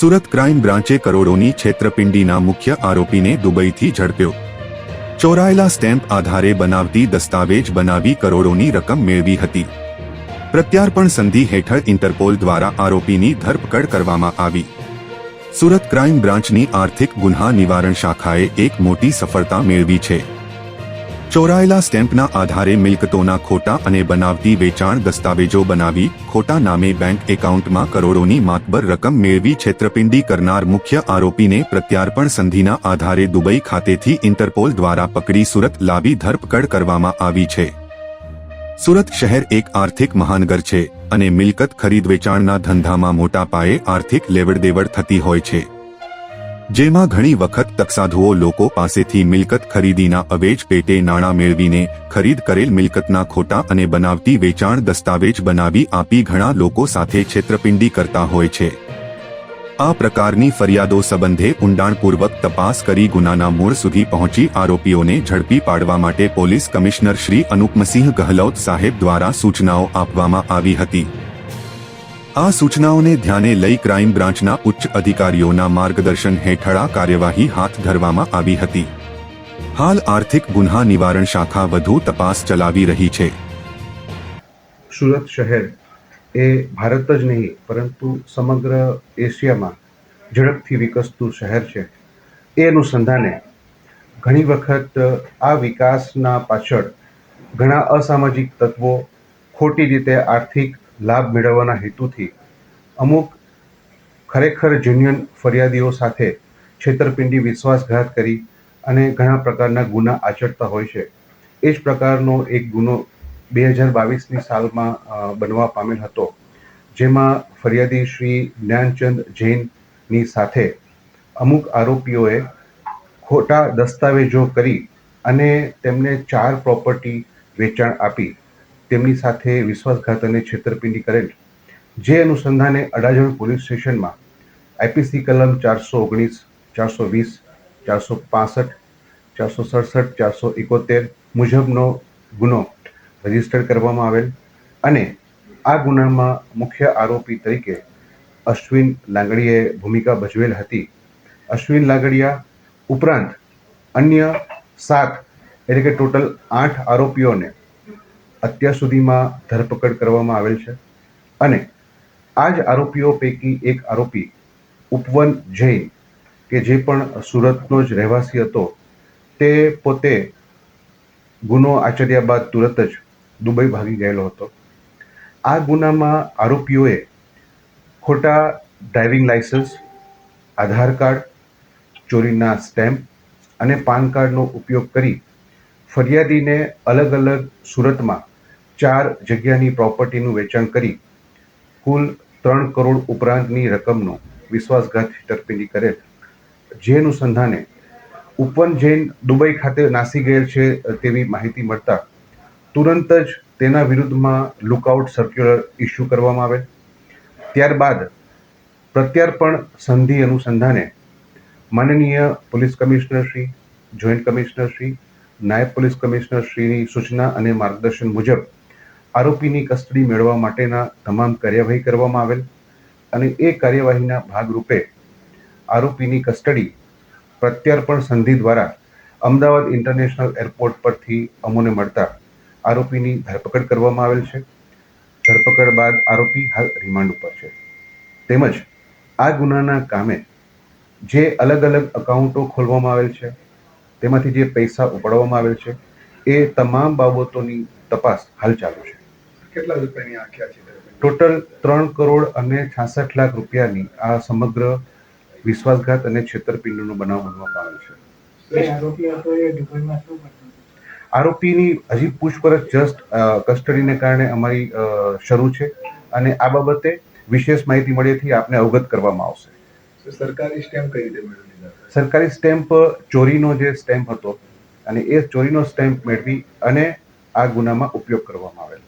Surat crime બ્રાન્ચે કરોડોની છેતરપિંડીના મુખ્ય આરોપીને દુબઈથી ઝડપ્યો. ચોરાયેલા સ્ટેમ્પ આધારે બનાવતી દસ્તાવેજ બનાવી કરોડોની રકમ મેળવી હતી. પ્રત્યાર્પણ સંધિ હેઠળ ઇન્ટરપોલ દ્વારા આરોપીની ધરપકડ કરવામાં આવી. સુરત ક્રાઇમ બ્રાન્ચની આર્થિક ગુન્હા નિવારણ શાખાએ એક મોટી સફળતા મેળવી છે. ચોરાયેલા સ્ટેમ્પના આધારે મિલકતોના ખોટા અને બનાવતી વેચાણ દસ્તાવેજો બનાવી ખોટા નામે બેંક એકાઉન્ટમાં કરોડોની માતબર રકમ મેળવી છેતરપિંડી કરનાર મુખ્ય આરોપીને પ્રત્યાર્પણ સંધિના આધારે દુબઈ ખાતેથી ઇન્ટરપોલ દ્વારા પકડી સુરત લાવી ધરપકડ કરવામાં આવી છે. સુરત શહેર એક આર્થિક મહાનગર છે અને મિલકત ખરીદ વેચાણના ધંધામાં મોટા પાયે આર્થિક લેવડદેવડ થતી હોય છે. જેમાં ઘણી વખત તકસાધુઓ લોકો પાસેથી મિલકત ખરીદીના અવેજ પેટે નાણાં મેળવીને ખરીદ કરેલ મિલકતના ખોટા અને બનાવતી વેચાણ દસ્તાવેજ બનાવી આપી ઘણા લોકો સાથે છેતરપિંડી કરતા હોય છે. આ પ્રકારની ફરિયાદો સંબંધે ઊંડાણપૂર્વક તપાસ કરી ગુનાના મૂળ સુધી પહોંચી આરોપીઓને ઝડપી પાડવા માટે પોલીસ કમિશનર શ્રી અનુપમસિંહ ગહલોત સાહેબ દ્વારા સૂચનાઓ આપવામાં આવી હતી. આ સૂચનાઓને ધ્યાને લઈ ક્રાઇમ બ્રાન્ચના ઉચ્ચ અધિકારીઓના માર્ગદર્શન હેઠળ આ કાર્યવાહી હાથ ધરવામાં આવી હતી. હાલ આર્થિક ગુન્હા નિવારણ શાખા વધુ તપાસ ચલાવી રહી છે. સુરત શહેર એ ભારત જ નહીં, પરંતુ સમગ્ર એશિયામાં ઝડપથી વિકસતું શહેર છે. એ અનુસંધાને ઘણી વખત આ વિકાસના પાછળ ઘણા અસામાજિક તત્વો ખોટી રીતે આર્થિક લાભ મેળવવાના હેતુથી અમુક ખરેખર જુનિયન ફરિયાદીઓ સાથે છેતરપિંડી, વિશ્વાસઘાત કરી અને ઘણા પ્રકારના ગુના આચરતા હોય છે. એ જ પ્રકારનો એક ગુનો બે હજાર બાવીસની સાલમાં બનવા પામેલ હતો, જેમાં ફરિયાદી શ્રી જ્ઞાનચંદ જૈનની સાથે અમુક આરોપીઓએ ખોટા દસ્તાવેજો કરી અને તેમને ચાર પ્રોપર્ટી વેચાણ આપી. તેમની સાથે વિશ્વાસઘાત અને છેતરપિંડી કરેલ. જે અનુસંધાને અડાજણ પોલીસ સ્ટેશનમાં આઈપીસી કલમ ચારસો ઓગણીસ, ચારસો વીસ, ચારસો પાસઠ, ચારસો સડસઠ, ચારસો એકોતેર મુજબનો ગુનો રજિસ્ટર કરવામાં આવેલ અને આ ગુનામાં મુખ્ય આરોપી તરીકે અશ્વિન લાંગડીએ ભૂમિકા ભજવેલ હતી. અશ્વિન લાંગડિયા ઉપરાંત અન્ય સાત એટલે કે ટોટલ આઠ આરોપીઓને અત્યાર સુધીમાં ધરપકડ કરવામાં આવેલ છે. અને આ જ આરોપીઓ પૈકી એક આરોપી ઉપવન જૈન, કે જે પણ સુરતનો જ રહેવાસી હતો, તે પોતે ગુનો આચર્યા બાદ તુરત જ દુબઈ ભાગી ગયેલો હતો. આ ગુનામાં આરોપીઓએ ખોટા ડ્રાઇવિંગ લાઇસન્સ, આધાર કાર્ડ, ચોરીના સ્ટેમ્પ અને પાન કાર્ડનો ઉપયોગ કરી ફરિયાદીને અલગ અલગ સુરતમાં ચાર જગ્યાની પ્રોપર્ટીનું વેચાણ કરી કુલ ત્રણ કરોડ ઉપરાંતની રકમનો વિશ્વાસઘાત છેતરપિંડી કરેલ. જે અનુસંધાને ઉપવન જૈન દુબઈ ખાતે નાસી ગયેલ છે તેવી માહિતી મળતા તુરંત જ તેના વિરુદ્ધમાં લુકઆઉટ સર્ક્યુલર ઇસ્યુ કરવામાં આવેલ. ત્યારબાદ પ્રત્યાર્પણ સંધિ અનુસંધાને માનનીય police commissioner Shri, joint commissioner Shri, નાયબ પોલીસ કમિશનર શ્રીની સૂચના અને માર્ગદર્શન મુજબ આરોપીની કસ્ટડી મેળવવા માટેના તમામ કાર્યવાહી કરવામાં આવેલ અને એ કાર્યવાહીના ભાગરૂપે આરોપીની કસ્ટડી પ્રત્યાર્પણ સંધિ દ્વારા અમદાવાદ ઇન્ટરનેશનલ એરપોર્ટ પરથી અમોને મળતા આરોપીની ધરપકડ કરવામાં આવેલ છે. ધરપકડ બાદ આરોપી હાલ રિમાન્ડ ઉપર છે. તેમજ આ ગુનાના કામે જે અલગ અલગ અકાઉન્ટો ખોલવામાં આવેલ છે, તેમાંથી જે પૈસા ઉપાડવામાં આવેલ છે, એ તમામ બાબતોની તપાસ હાલ ચાલુ છે. કેટલા રૂપિયાની આખ્યા છે ટોટલ ત્રણ કરોડ અને છાસઠ લાખ રૂપિયાની આ સમગ્ર વિશ્વાસઘાત અને છેતરપિંડીનો બનાવ બનવામાં પામેલ છે? આરોપીની હજી પૂછપરછ જસ્ટ કસ્ટડીને કારણે અમારી શરૂ છે અને આ બાબતે વિશેષ માહિતી મળેથી આપને અવગત કરવામાં આવશે. સરકારી સ્ટેમ્પ કઈ રીતે મેળવી સરકારી સ્ટેમ્પ ચોરીનો જે સ્ટેમ્પ હતો અને એ ચોરીનો સ્ટેમ્પ મેળવી અને આ ગુનામાં ઉપયોગ કરવામાં આવેલ.